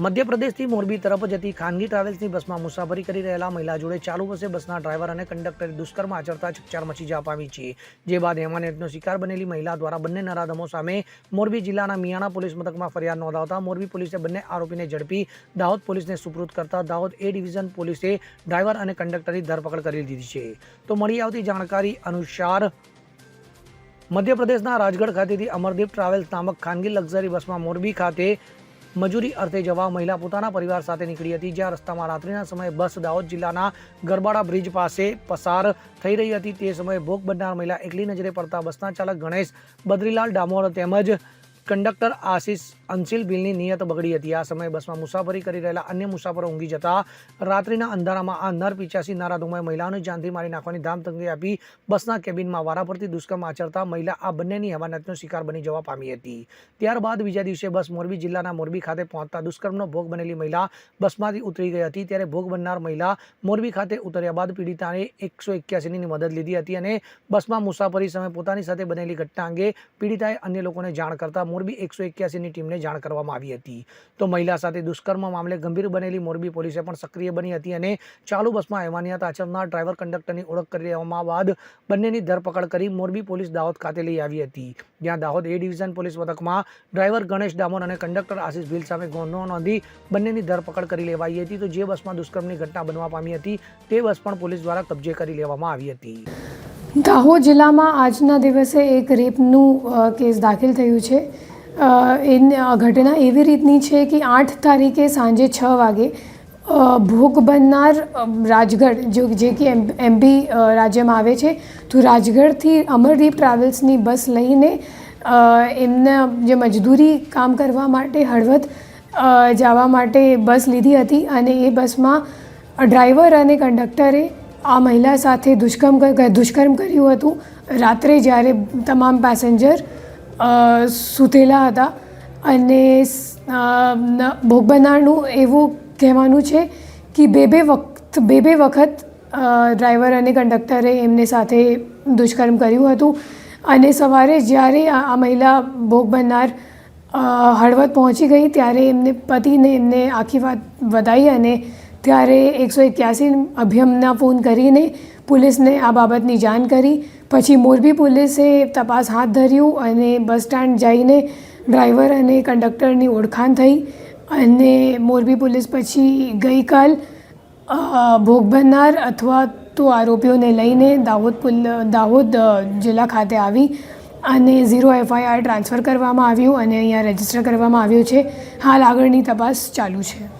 મધ્યપ્રદેશથી મોરબી તરફ જતી ખાનગી ટ્રાવેલ્સની બસમાં મુસાફરી કરી રહેલા મહિલા જોડે ચાલુ બસે બસના ડ્રાઈવર અને કંડક્ટરે દુષ્કર્મ આચરતા ચકચાર મચી જવા પામી છે. જે બાદ હેમાનેટનો શિકાર બનેલી મહિલા દ્વારા બંને નરાધમો સામે મોરબી જિલ્લાના મિયાણા પોલીસ મથકમાં ફરિયાદ નોંધાવતા મોરબી પોલીસે બંને આરોપીને ઝડપી દાહોદ પોલીસને સુપૃત કરતા દાહોદ એ ડિવિઝન પોલીસે ડ્રાઈવર અને કંડક્ટરની ધરપકડ કરી દીધી છે. તો મળી આવતી જાણકારી અનુસાર મધ્યપ્રદેશના રાજગઢ ખાતેથી અમરદીપ ટ્રાવેલ્સ નામક ખાનગી લક્ઝરી બસમાં મોરબી ખાતે મજૂરી અર્થે જવા મહિલા પોતાના પરિવાર સાથે નીકળી હતી, જ્યાં રસ્તામાં રાત્રિના સમયે બસ દાહોદ જિલ્લાના ગરબાડા બ્રિજ પાસે પસાર થઈ રહી હતી. તે સમયે ભોગ બનનાર મહિલા એકલી નજરે પડતા બસના ચાલક ગણેશ બદ્રીલાલ ડામોર તેમજ કંડક્ટર આશિષ અંશિલ બિલની નિયત બગડી હતી. આ સમયે બસમાં મુસાફરી કરી રહેલા અન્ય મુસાફરો ઊંઘી જતા રાત્રિના અંધારામાં આ નર પિચાસી નારાધોમાએ મહિલાઓને જાનથી મારી નાખવાની ધામધમકી આપી બસના કેબિનમાં વારાફરતી દુષ્કર્મ આચરતા મહિલા આ બંનેની હવાનતનો શિકાર બની જવા પામી હતી. ત્યારબાદ બીજા દિવસે બસ મોરબી જિલ્લાના મોરબી ખાતે પહોંચતા દુષ્કર્મનો ભોગ બનેલી મહિલા બસમાંથી ઉતરી ગઈ હતી. ત્યારે ભોગ બનનાર મહિલા મોરબી ખાતે ઉતર્યા બાદ પીડિતાને એકસો એક્યાસીની મદદ લીધી હતી અને બસમાં મુસાફરી સમયે પોતાની સાથે બનેલી ઘટના અંગે પીડિતાએ અન્ય લોકોને જાણ કરતા મોરબી એકસો એક્યાસીની ટીમને જાણ કરવામાં આવી હતી. તો મહિલા સાથે દુષ્કર્મ મામલે ગંભીર બનેલી મોરબી પોલીસે પણ સક્રિય બની હતી અને ચાલુ બસમાં હેવાનિયત આચરનાર ડ્રાઈવર કંડક્ટરની ઓળખ કરી લેવામાં બાદ બંનેની ધરપકડ કરી મોરબી પોલીસ દાહોદ ખાતે લઈ આવી હતી. જ્યાં દાહોદ એ ડિવિઝન પોલીસ મથકમાં ડ્રાઈવર ગણેશ ડામોર અને કંડક્ટર આશિષ ભીલ સામે ગુનો નોંધી બંનેની ધરપકડ કરી લેવાઈ હતી. તો જે બસમાં દુષ્કર્મની ઘટના બનવા પામી હતી, તે બસ પણ પોલીસ દ્વારા કબજે કરી લેવામાં આવી હતી. દાહોદ જિલ્લામાં આજના દિવસે એક રેપનું કેસ દાખલ થયું છે. એ ઘટના એવી રીતની છે કે આઠ તારીખે સાંજે છ વાગે ભોગ બનનાર રાજગઢ, જો જે કે એમ એમબી રાજ્યમાં આવે છે, તો રાજગઢથી અમરદીપ ટ્રાવેલ્સની બસ લઈને એમના જે મજદૂરી કામ કરવા માટે હળવદ જવા માટે બસ લીધી હતી અને એ બસમાં ડ્રાઈવર અને કંડક્ટરે આ મહિલા સાથે દુષ્કર્મ દુષ્કર્મ કર્યું હતું. રાત્રે જ્યારે તમામ પેસેન્જર સૂતેલા હતા અને ભોગ બનારનું એવું કહેવાનું છે કે બે બે વખત, બે બે વખત ડ્રાઈવર અને કંડક્ટરે એમને સાથે દુષ્કર્મ કર્યું હતું. અને સવારે જ્યારે આ મહિલા ભોગ બનનાર હળવદ પહોંચી ગઈ ત્યારે એમને પતિને એમને આખી વાત વધાઈ અને ત્યારે એકસો એક્યાસી અભિયમના ફોન કરીને પોલીસને આ બાબતની જાણ કરી. પછી મોરબી પોલીસે તપાસ હાથ ધર્યું અને બસ સ્ટેન્ડ જઈને ડ્રાઈવર અને કંડક્ટરની ઓળખાણ થઈ અને મોરબી પોલીસ પછી ગઈકાલ ભોગ બનનાર અથવા તો આરોપીઓને લઈને દાહોદ દાહોદ જિલ્લા ખાતે આવી અને ઝીરો એફઆઈઆર ટ્રાન્સફર કરવામાં આવ્યું અને અહીંયા રજિસ્ટર કરવામાં આવ્યું છે. હાલ આગળની તપાસ ચાલુ છે.